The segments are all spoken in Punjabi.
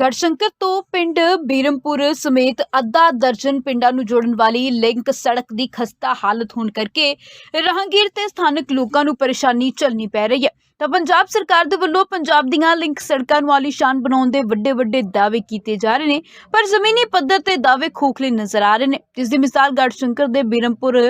ਗੜਸ਼ੰਕਰ ਤੋਂ ਪਿੰਡ ਬੀਰਮਪੁਰ ਸਮੇਤ ਅੱਧਾ ਦਰਜਨ ਪਿੰਡਾਂ ਨੂੰ ਜੋੜਨ ਵਾਲੀ ਲਿੰਕ ਸੜਕ ਦੀ ਖਸਤਾ ਹਾਲਤ ਹੋਣ ਕਰਕੇ ਰਾਹਗੀਰ ਤੇ ਸਥਾਨਕ ਲੋਕਾਂ ਨੂੰ ਪਰੇਸ਼ਾਨੀ ਝੱਲਣੀ ਪੈ ਰਹੀ ਹੈ। ਤਾਂ ਪੰਜਾਬ ਸਰਕਾਰ ਦੇ ਵੱਲੋਂ ਪੰਜਾਬ ਦੀਆਂ ਲਿੰਕ ਸੜਕਾਂ ਨੂੰ ਆਲੀਸ਼ਾਨ ਬਣਾਉਣ ਦੇ ਵੱਡੇ ਵੱਡੇ ਦਾਅਵੇ ਕੀਤੇ ਜਾ ਰਹੇ ਨੇ, ਪਰ ਜ਼ਮੀਨੀ ਪੱਧਰ ਤੇ ਦਾਅਵੇ ਖੋਖਲੇ ਨਜ਼ਰ ਆ ਰਹੇ ਨੇ। ਜਿਸ ਦੀ ਮਿਸਾਲ ਗੜਸ਼ੰਕਰ ਦੇ ਬੀਰਮਪੁਰ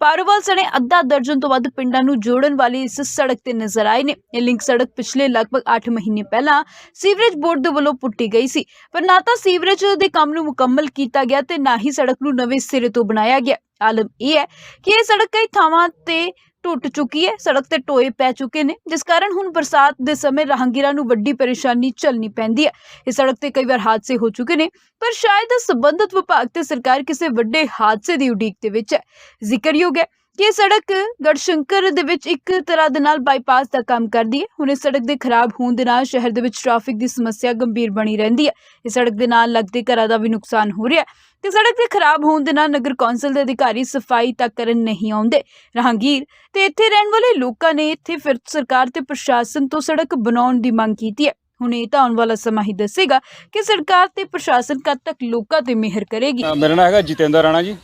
ਪਾਰੋਵਾਲ ਸਣੇ ਅੱਧਾ ਦਰਜਨ ਤੋਂ ਵੱਧ ਪਿੰਡਾਂ ਨੂੰ ਜੋੜਨ ਵਾਲੀ ਇਸ ਸੜਕ ਤੇ ਨਜ਼ਰ ਆਏ ਨੇ। ਇਹ ਲਿੰਕ ਸੜਕ ਪਿਛਲੇ ਲਗਭਗ 8 ਮਹੀਨੇ ਪਹਿਲਾਂ ਸੀਵਰੇਜ ਬੋਰਡ ਦੇ ਵੱਲੋਂ ਪੁੱਟੀ ਗਈ ਸੀ, ਪਰ ਨਾ ਤਾਂ ਸੀਵਰੇਜ ਦੇ ਕੰਮ ਨੂੰ ਮੁਕੰਮਲ ਕੀਤਾ ਗਿਆ ਤੇ ਨਾ ਹੀ ਸੜਕ ਨੂੰ ਨਵੇਂ ਸਿਰੇ ਤੋਂ ਬਣਾਇਆ ਗਿਆ। ਆਲਮ ਇਹ ਹੈ ਕਿ ਇਹ ਸੜਕ ਕਈ ਥਾਵਾਂ ਤੇ ਟੁੱਟ ਚੁੱਕੀ ਹੈ, ਸੜਕ ਤੇ ਟੋਏ ਪੈ ਚੁੱਕੇ ਨੇ, ਜਿਸ ਕਾਰਨ ਹੁਣ ਬਰਸਾਤ ਦੇ ਸਮੇਂ ਰਾਹਗੀਰਾਂ ਨੂੰ ਵੱਡੀ ਪਰੇਸ਼ਾਨੀ ਝੱਲਣੀ ਪੈਂਦੀ ਹੈ। ਇਸ ਸੜਕ ਤੇ ਕਈ ਵਾਰ ਹਾਦਸੇ ਹੋ ਚੁੱਕੇ ਨੇ, ਪਰ ਸ਼ਾਇਦ ਸੰਬੰਧਿਤ ਵਿਭਾਗ ਤੇ ਸਰਕਾਰ ਕਿਸੇ ਵੱਡੇ ਹਾਦਸੇ ਦੀ ਉਡੀਕ ਦੇ ਵਿੱਚ ਹੈ। ਜ਼ਿਕਰਯੋਗ ਹੈ ਕਿ ਇਹ ਸੜਕ ਗੜਸ਼ੰਕਰ ਦੇ ਵਿੱਚ ਇੱਕ ਤਰ੍ਹਾਂ ਦੇ ਨਾਲ ਬਾਈਪਾਸ ਦਾ ਕੰਮ ਕਰਦੀ ਹੈ। ਹੁਣ ਇਸ ਸੜਕ ਦੇ ਖਰਾਬ ਹੋਣ ਦੇ ਨਾਲ ਸ਼ਹਿਰ ਦੇ ਵਿੱਚ ਟ੍ਰੈਫਿਕ ਦੀ ਸਮੱਸਿਆ ਗੰਭੀਰ ਬਣੀ ਰਹਿੰਦੀ ਹੈ। ਇਸ ਸੜਕ ਦੇ ਨਾਲ ਲੱਗਦੇ ਘਰਾਂ ਦਾ ਵੀ ਨੁਕਸਾਨ ਹੋ ਰਿਹਾ ਹੈ। ਤੇ ਸੜਕ ਦੇ ਖਰਾਬ ਹੋਣ ਦੇ ਨਾਲ ਨਗਰ ਕੌਂਸਲ ਦੇ ਅਧਿਕਾਰੀ ਸਫ਼ਾਈ ਤੱਕ ਕਰਨ ਨਹੀਂ ਆਉਂਦੇ। ਰਾਹਗੀਰ ਤੇ ਇੱਥੇ ਰਹਿਣ ਵਾਲੇ ਲੋਕਾਂ ਨੇ ਇੱਥੇ ਫਿਰ ਸਰਕਾਰ ਤੇ ਪ੍ਰਸ਼ਾਸਨ ਤੋਂ ਸੜਕ ਬਣਾਉਣ ਦੀ ਮੰਗ ਕੀਤੀ ਹੈ। ਹੁਣ ਇਹ ਤਾਂ ਆਉਣ ਵਾਲਾ ਸਮਾਂ ਹੀ ਦੱਸੇਗਾ ਕਿ ਸਰਕਾਰ ਤੇ ਪ੍ਰਸ਼ਾਸਨ ਕਦ ਤੱਕ ਲੋਕਾਂ ਤੇ ਮਿਹਰ ਕਰੇਗੀ। ਮੇਰਾ ਨਾਮ ਹੈਗਾ ਜਤਿੰਦਰ ਰਾਣਾ ਜੀ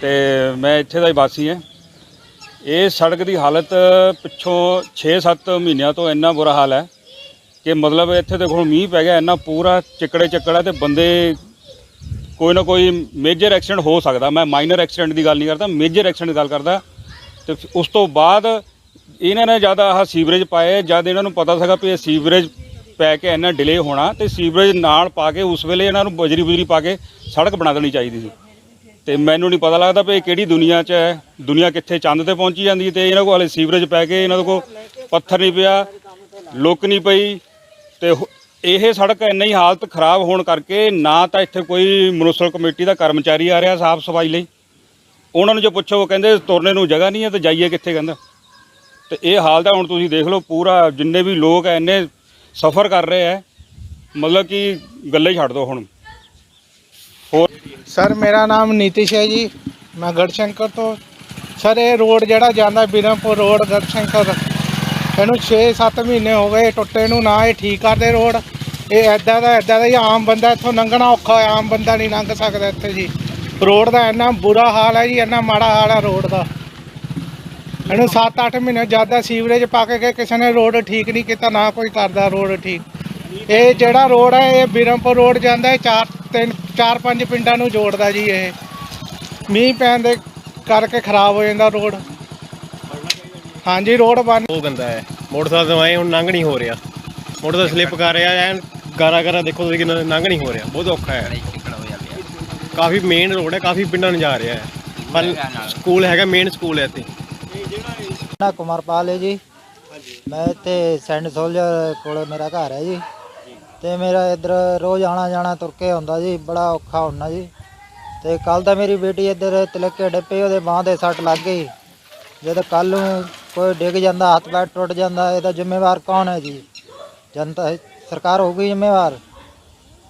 ਤੇ ਮੈਂ ਇੱਥੇ ਦਾ ਹੀ ਵਾਸੀ ਹਾਂ। ਇਹ ਸੜਕ ਦੀ ਹਾਲਤ ਪਿੱਛੋਂ 6-7 ਮਹੀਨਿਆਂ ਤੋਂ ਇੰਨਾ ਬੁਰਾ ਹਾਲ ਹੈ ਕਿ ਮਤਲਬ ਇੱਥੇ ਦੇਖੋ ਮੀਂਹ ਪੈ ਗਿਆ, ਇੰਨਾ ਪੂਰਾ ਚਿੱਕੜੇ ਚੱਕੜਾ ਤੇ ਬੰਦੇ ਕੋਈ ਨਾ ਕੋਈ ਮੇਜਰ ਐਕਸੀਡੈਂਟ ਹੋ ਸਕਦਾ। ਮੈਂ ਮਾਈਨਰ ਐਕਸੀਡੈਂਟ ਦੀ ਗੱਲ ਨਹੀਂ ਕਰਦਾ ਮੇਜਰ ਐਕਸੀਡੈਂਟ ਦੀ ਗੱਲ ਕਰਦਾ। ਤੇ ਫਿਰ ਉਸ ਤੋਂ ਬਾਅਦ ਇਹਨਾਂ ਨੇ ਜ਼ਿਆਦਾ ਆਹ ਸੀਵਰੇਜ ਪਾਏ, ਜਦ ਇਹਨਾਂ ਨੂੰ ਪਤਾ ਸੀਗਾ ਵੀ ਇਹ ਸੀਵਰੇਜ ਪੈ ਕੇ ਇੰਨਾ ਡਿਲੇ ਹੋਣਾ ਤੇ ਸੀਵਰੇਜ ਨਾਲ ਪਾ ਕੇ ਉਸ ਵੇਲੇ ਇਹਨਾਂ ਨੂੰ ਬਜਰੀ ਬੁਜਰੀ ਪਾ ਕੇ ਸੜਕ ਬਣਾ ਦੇਣੀ ਚਾਹੀਦੀ ਸੀ। ਤੇ ਮੈਨੂੰ ਨਹੀਂ ਪਤਾ ਲੱਗਦਾ ਵੀ ਇਹ ਕਿਹੜੀ ਦੁਨੀਆ 'ਚ ਹੈ, ਦੁਨੀਆ ਕਿੱਥੇ ਚੰਦ ਤੇ ਪਹੁੰਚੀ ਜਾਂਦੀ ਹੈ ਤੇ ਇਹਨਾਂ ਕੋਲ ਹਲੇ ਸੀਵਰੇਜ ਪੈ ਕੇ ਇਹਨਾਂ ਕੋਲ ਪੱਥਰ ਨਹੀਂ ਪਿਆ, ਲੁੱਕ ਨਹੀਂ ਪਈ ਤੇ ਇਹ ਸੜਕ ਇੰਨੀ ਹਾਲਤ ਖਰਾਬ ਹੋਣ ਕਰਕੇ ਨਾ ਤਾਂ ਇੱਥੇ ਕੋਈ ਮਿਊਨਿਸਪਲ ਕਮੇਟੀ ਦਾ ਕਰਮਚਾਰੀ ਆ ਰਿਹਾ ਸਾਫ਼ ਸਫ਼ਾਈ ਲਈ। ਉਹਨਾਂ ਨੂੰ ਜੇ ਪੁੱਛੋ, ਉਹ ਕਹਿੰਦੇ ਤੁਰਨੇ ਨੂੰ ਜਗ੍ਹਾ ਨਹੀਂ ਹੈ ਤੇ ਜਾਈਏ ਕਿੱਥੇ ਕਹਿੰਦਾ। ਤੇ ਇਹ ਹਾਲਤ ਹੈ ਹੁਣ ਤੁਸੀਂ ਦੇਖ ਲਓ ਪੂਰਾ ਜਿੰਨੇ ਵੀ ਲੋਕ ਐ ਇੰਨੇ ਸਫਰ ਕਰ ਰਹੇ ਐ ਮਤਲਬ ਕਿ ਗੱਲੇ ਹੀ ਛੱਡ ਦਿਓ ਹੁਣ। ਸਰ, ਮੇਰਾ ਨਾਮ ਨੀਤਿਸ਼ ਹੈ ਜੀ। ਮੈਂ ਗੜਸ਼ੰਕਰ ਤੋਂ। ਸਰ, ਇਹ ਰੋਡ ਜਿਹੜਾ ਜਾਂਦਾ ਬਿਰਮਪੁਰ ਰੋਡ, ਗੜਸ਼ੰਕਰ, ਇਹਨੂੰ 6-7 ਮਹੀਨੇ ਹੋ ਗਏ ਟੁੱਟੇ ਨੂੰ, ਨਾ ਇਹ ਠੀਕ ਕਰਦੇ ਰੋਡ। ਇਹ ਐਦਾਂ ਦਾ ਐਦਾਂ ਦਾ ਹੀ ਆਮ ਬੰਦਾ ਇੱਥੋਂ ਲੰਘਣਾ ਔਖਾ ਹੈ ਆਮ ਬੰਦਾ ਨਹੀਂ ਲੰਘ ਸਕਦਾ ਇੱਥੇ ਜੀ। ਰੋਡ ਦਾ ਇੰਨਾ ਬੁਰਾ ਹਾਲ ਹੈ ਜੀ, ਇੰਨਾ ਮਾੜਾ ਹਾਲ ਹੈ ਰੋਡ ਦਾ। ਇਹਨੂੰ 7-8 ਮਹੀਨੇ ਜ਼ਿਆਦਾ ਸੀਵਰੇਜ ਪਾ ਕੇ ਗਏ, ਕਿਸੇ ਨੇ ਰੋਡ ਠੀਕ ਨਹੀਂ ਕੀਤਾ, ਨਾ ਕੋਈ ਕਰਦਾ ਰੋਡ ਠੀਕ। ਇਹ ਜਿਹੜਾ ਰੋਡ ਹੈ ਇਹ ਬਿਰਮਪੁਰ ਰੋਡ ਜਾਂਦਾ ਹੈ ਚਾਰ ਤਿੰਨ ਚਾਰ ਪੰਜ ਪਿੰਡਾਂ ਨੂੰ ਜੋੜਦਾ ਜੀ ਇਹ। ਮੀਂਹ ਪੈਣ ਦੇ ਕਰਕੇ ਖਰਾਬ ਹੋ ਜਾਂਦਾ ਰੋਡ। ਹਾਂਜੀ ਰੋਡ ਬਣ ਉਹ ਗੰਦਾ ਹੈ। ਮੋਟਰਸਾਈਕਲ ਤੋਂ ਆਏ ਹੁਣ ਲੰਘ ਨਹੀਂ ਹੋ ਰਿਹਾ। ਮੋਟਰਸਾਈਕਲ ਸਲਿੱਪ ਕਰ ਰਿਹਾ ਐਨ ਗਾਰਾ ਗਾਰਾ ਦੇਖੋ ਤੁਸੀਂ ਕਿੰਨਾ ਲੰਘ ਨਹੀਂ ਹੋ ਰਿਹਾ। ਬਹੁਤ ਔਖਾ ਹੈ। ਕਾਫੀ ਮੇਨ ਰੋਡ ਹੈ ਕਾਫੀ ਪਿੰਡਾਂ ਨੂੰ ਜਾ ਰਿਹਾ ਹੈ। ਪਰ ਸਕੂਲ ਹੈਗਾ ਮੇਨ ਸਕੂਲ ਹੈ ਇੱਥੇ। ਨਾ ਕੁਮਾਰਪਾਲ ਹੈ ਜੀ। ਮੈਂ ਇੱਥੇ ਸੈਂਡ ਸੋਲਜਰ ਕੋਲ ਮੇਰਾ ਘਰ ਹੈ ਜੀ। ਤੇ ਮੇਰਾ ਇੱਧਰ ਰੋਜ਼ ਆਣਾ ਜਾਣਾ ਤੁਰ ਕੇ ਹੁੰਦਾ ਜੀ ਬੜਾ ਔਖਾ ਹੁੰਦਾ ਜੀ। ਤੇ ਕੱਲ ਤਾਂ ਮੇਰੀ ਬੇਟੀ ਇੱਧਰ ਤਿਲਕੇ ਡੱਪੇ ਉਹਦੇ ਬਾਂਹ ਦੇ ਸੱਟ ਲੱਗ ਗਈ। ਜਦ ਕੱਲ ਨੂੰ ਕੋਈ ਡਿੱਗ ਜਾਂਦਾ ਹੱਥ ਪੈਰ ਟੁੱਟ ਜਾਂਦਾ ਇਹਦਾ ਜ਼ਿੰਮੇਵਾਰ ਕੌਣ ਹੈ ਜੀ? ਜਨਤਾ ਸਰਕਾਰ ਹੋਊਗੀ ਜ਼ਿੰਮੇਵਾਰ?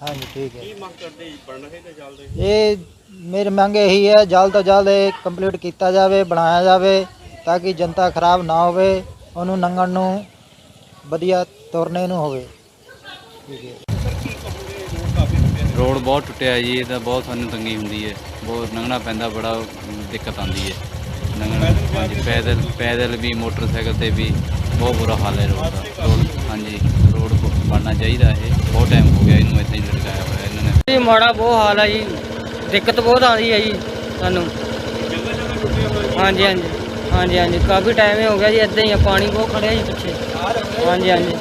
ਹਾਂਜੀ ਠੀਕ ਹੈ। ਇਹ ਮੇਰੀ ਮੰਗ ਇਹੀ ਹੈ ਜਲਦ ਤੋਂ ਜਲਦ ਇਹ ਕੰਪਲੀਟ ਕੀਤਾ ਜਾਵੇ ਬਣਾਇਆ ਜਾਵੇ ਤਾਂ ਕਿ ਜਨਤਾ ਖਰਾਬ ਨਾ ਹੋਵੇ ਉਹਨੂੰ ਲੰਘਣ ਨੂੰ ਵਧੀਆ ਤੁਰਨੇ ਨੂੰ ਹੋਵੇ। ਹੈ ਰੋਡ ਬਹੁਤ ਟੁੱਟਿਆ ਹੈ ਜੀ ਇਹਦਾ ਬਹੁਤ ਸਾਨੂੰ ਤੰਗੀ ਹੁੰਦੀ ਹੈ। ਬਹੁਤ ਲੰਘਣਾ ਪੈਂਦਾ ਬੜਾ ਦਿੱਕਤ ਆਉਂਦੀ ਹੈ। ਲੰਘਣ ਹਾਂਜੀ ਪੈਦਲ ਪੈਦਲ ਵੀ ਮੋਟਰਸਾਈਕਲ ਤੇ ਵੀ ਬਹੁਤ ਬੁਰਾ ਹਾਲ ਹੈ ਰੋਡ ਦਾ। ਰੋਡ ਹਾਂਜੀ ਰੋਡ ਬਣਨਾ ਚਾਹੀਦਾ ਇਹ। ਬਹੁਤ ਟਾਈਮ ਹੋ ਗਿਆ ਇਹਨੂੰ ਇੱਥੇ ਹੀ ਲਟਕਾਇਆ ਹੋਇਆ ਇਹਨਾਂ ਨੇ। ਜੀ ਮਾੜਾ ਬਹੁਤ ਹਾਲ ਹੈ ਜੀ। ਦਿੱਕਤ ਬਹੁਤ ਆਉਂਦੀ ਹੈ ਜੀ ਸਾਨੂੰ। ਹਾਂਜੀ ਹਾਂਜੀ ਹਾਂਜੀ ਹਾਂਜੀ ਕਾਫੀ ਟਾਈਮ ਹੋ ਗਿਆ ਜੀ ਇੱਦਾਂ ਹੀ ਆ, ਪਾਣੀ ਬਹੁਤ ਖੜਿਆ ਜੀ ਪਿੱਛੇ। ਹਾਂਜੀ ਹਾਂਜੀ।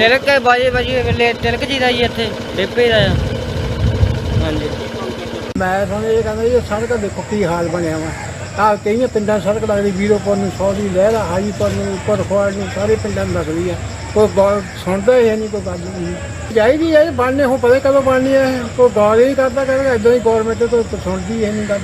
ਤਿਲਕ ਕੇ ਬਾਜੇ ਬਾਜੀ ਵੇਲੇ, ਤਿਲਕ ਜੀ ਦਾ ਜੀ ਇੱਥੇ, ਡਿੱਪੇ ਦਾ ਆ। ਹਾਂਜੀ। ਮੈਂ ਤੁਹਾਨੂੰ ਇਹ ਕਹਿੰਦਾ ਜੀ ਸੜਕ ਦੇਖੋ ਕੀ ਹਾਲ ਬਣਿਆ ਵਾ। ਆ ਕਈਆਂ ਪਿੰਡਾਂ ਨੂੰ ਸੜਕ ਲੱਗਦੀ ਵੀਰੋਪੁਰ ਨੂੰ ਸੌਦੀ ਲਹਿਰਾ ਹਾਜੀਪੁਰ ਨੂੰ ਉੱਪਰ ਖਵਾੜ ਨੂੰ, ਸਾਰੇ ਪਿੰਡਾਂ ਨੂੰ ਲੱਗਦੀ ਆ। ਕੋਈ ਗੌਰ ਸੁਣਦਾ ਹੀ ਨਹੀਂ, ਕੋਈ ਗੱਲ ਨਹੀਂ। ਚਾਹੀਦੀ ਹੈ, ਬਣਨੇ ਹੋ ਪਤਾ ਕਦੋਂ ਬਣਨੀ ਹੈ, ਕੋਈ ਗੌਰ ਹੀ ਨਹੀਂ ਕਰਦਾ, ਕਹਿੰਦਾ ਇਦਾਂ ਹੀ ਗੌਰਮੈਂਟ ਤੋਂ ਸੁਣਦੀ ਹੈ ਨਹੀਂ ਗੱਲ।